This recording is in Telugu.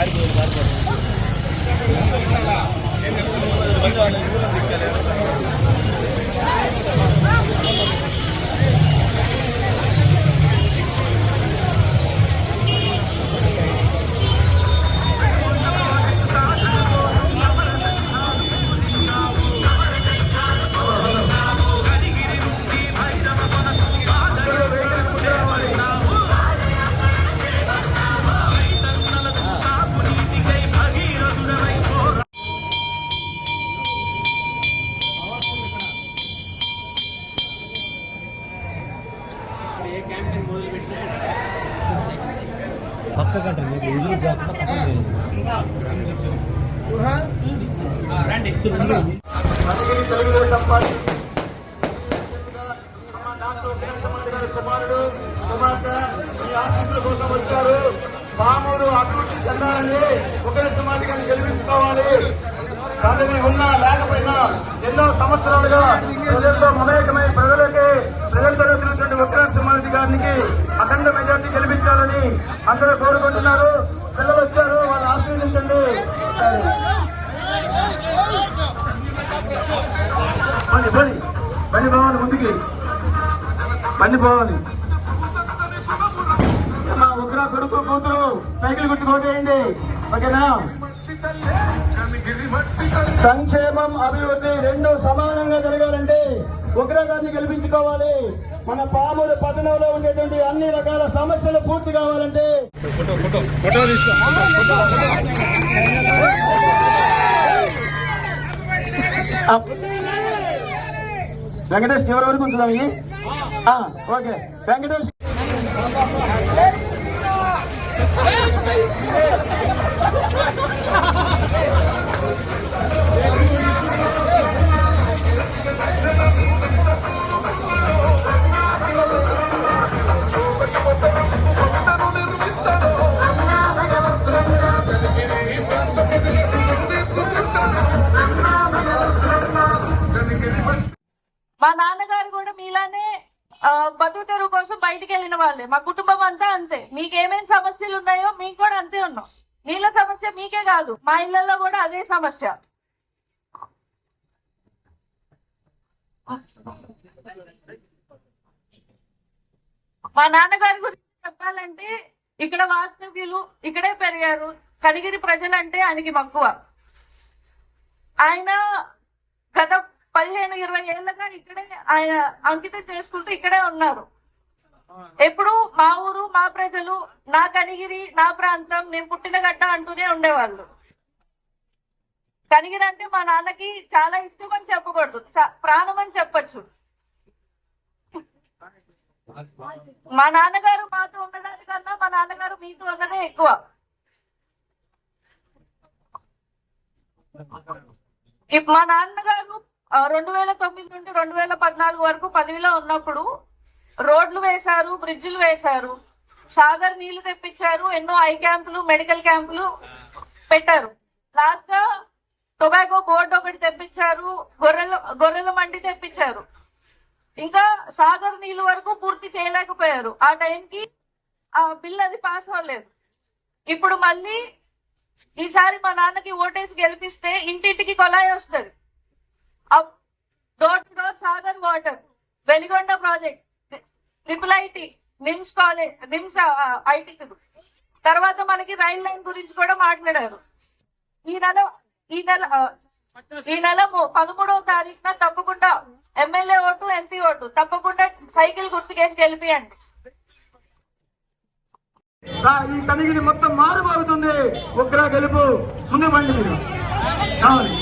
ఆరిపోయింది ఆరిపోయింది మంత్రి తెలుగుదేశం పార్టీ కుమారుడు కుమార్తె ఈ ఆశీస్సుల కోసం వచ్చారు పాముడు అభివృద్ధి చెందాలని ఒకరి సుమారి గారిని గెలిపించుకోవాలి పదవి ఉన్నా లేకపోయినా ఎన్నో సంవత్సరాలుగా ప్రజలతో మమేకమై ప్రజలకి ప్రజలు ఉండాలని అందరూ కోరుకుంటున్నారు. పిల్లలు వచ్చారు వాళ్ళు ఆశీర్వదించండి. పని పని పని పోవాలి ముందుకి. పని పోవాలి మా ఉగ్ర కొడుకు కూతురు సైకిల్ కొట్టుకోటేయండి ఓకేనా? సంక్షేమం అభివృద్ధి రెండు సమానంగా జరగాలంటే ఉగ్రగాన్ని గెలిపించుకోవాలి. మన పాములు పట్టణంలో ఉండేటువంటి అన్ని రకాల సమస్యలు పూర్తి కావాలంటే వెంకటేష్ చివరి వరకు? ఆ, ఓకే. వెంకటేష్. మా నాన్నగారు కూడా మీలానే ఆ, బతుకు తెరువు కోసం బయటికి వెళ్ళిన వాళ్ళే. మా కుటుంబం అంతా అంతే. మీకు ఏమేమి సమస్యలు ఉన్నాయో మీకు కూడా అంతే ఉన్నాం. నీళ్ళ సమస్య మీకే కాదు. మా ఇళ్ళలో కూడా అదే సమస్య. మా నాన్నగారి గురించి చెప్పాలంటే ఇక్కడ వాస్తవ్యులు ఇక్కడే పెరిగారు. కనిగిరి ప్రజలంటే ఆయనకి మక్కువ. ఆయన గత పదిహేను ఇరవై ఏళ్ళగా ఇక్కడే ఆయన అంకితం చేసుకుంటూ ఇక్కడే ఉన్నారు. ఎప్పుడు మా ఊరు మా ప్రజలు నా కనిగిరి నా ప్రాంతం నేను పుట్టిన గడ్డ అంటూనే ఉండేవాళ్ళు. కనిగిరి అంటే మా నాన్నకి చాలా ఇష్టం అని చెప్పకూడదు. ప్రాణం అని చెప్పొచ్చు. మా నాన్నగారు మాతో ఉండడానికన్నా మా నాన్నగారు మీతో ఉన్నదే ఎక్కువ. మా నాన్నగారు రెండు వేల తొమ్మిది నుండి రెండు వేల పద్నాలుగు వరకు పదవిలో ఉన్నప్పుడు రోడ్లు వేశారు బ్రిడ్జిలు వేశారు సాగర్ నీళ్ళు తెప్పించారు ఎన్నో ఐ క్యాంపులు మెడికల్ క్యాంపులు పెట్టారు. లాస్ట్ టొబాకో బోర్డు ఒకటి తెప్పించారు గొర్రెల గొర్రెల మండి తెప్పించారు. ఇంకా సాగర్ నీళ్ళు వరకు పూర్తి చేయలేకపోయారు. ఆ టైంకి ఆ బిల్ అది పాస్ అవ్వలేదు. ఇప్పుడు మళ్ళీ ఈసారి మా నాన్నకి ఓటేసి గెలిపిస్తే ఇంటింటికి కొలాయి వస్తుంది. Door to door Sagar water Veligonda project triple IT NIMS college NIMS IT తర్వాత మనకి రైల్ లైన్ గురించి కూడా మాట్లాడారు. ఈ నెల ఈ నెల ఈ నెల పదమూడవ తారీఖున తప్పకుండా ఎమ్మెల్యే ఓటు ఎంపీ ఓటు తప్పకుండా సైకిల్ గుర్తుకేసి గెలిపియండి. ఈ కనిగిరి మొత్తం మారుమోగుతుంది ఉగ్ర గెలుపు ముందు. మీరు కావాలి.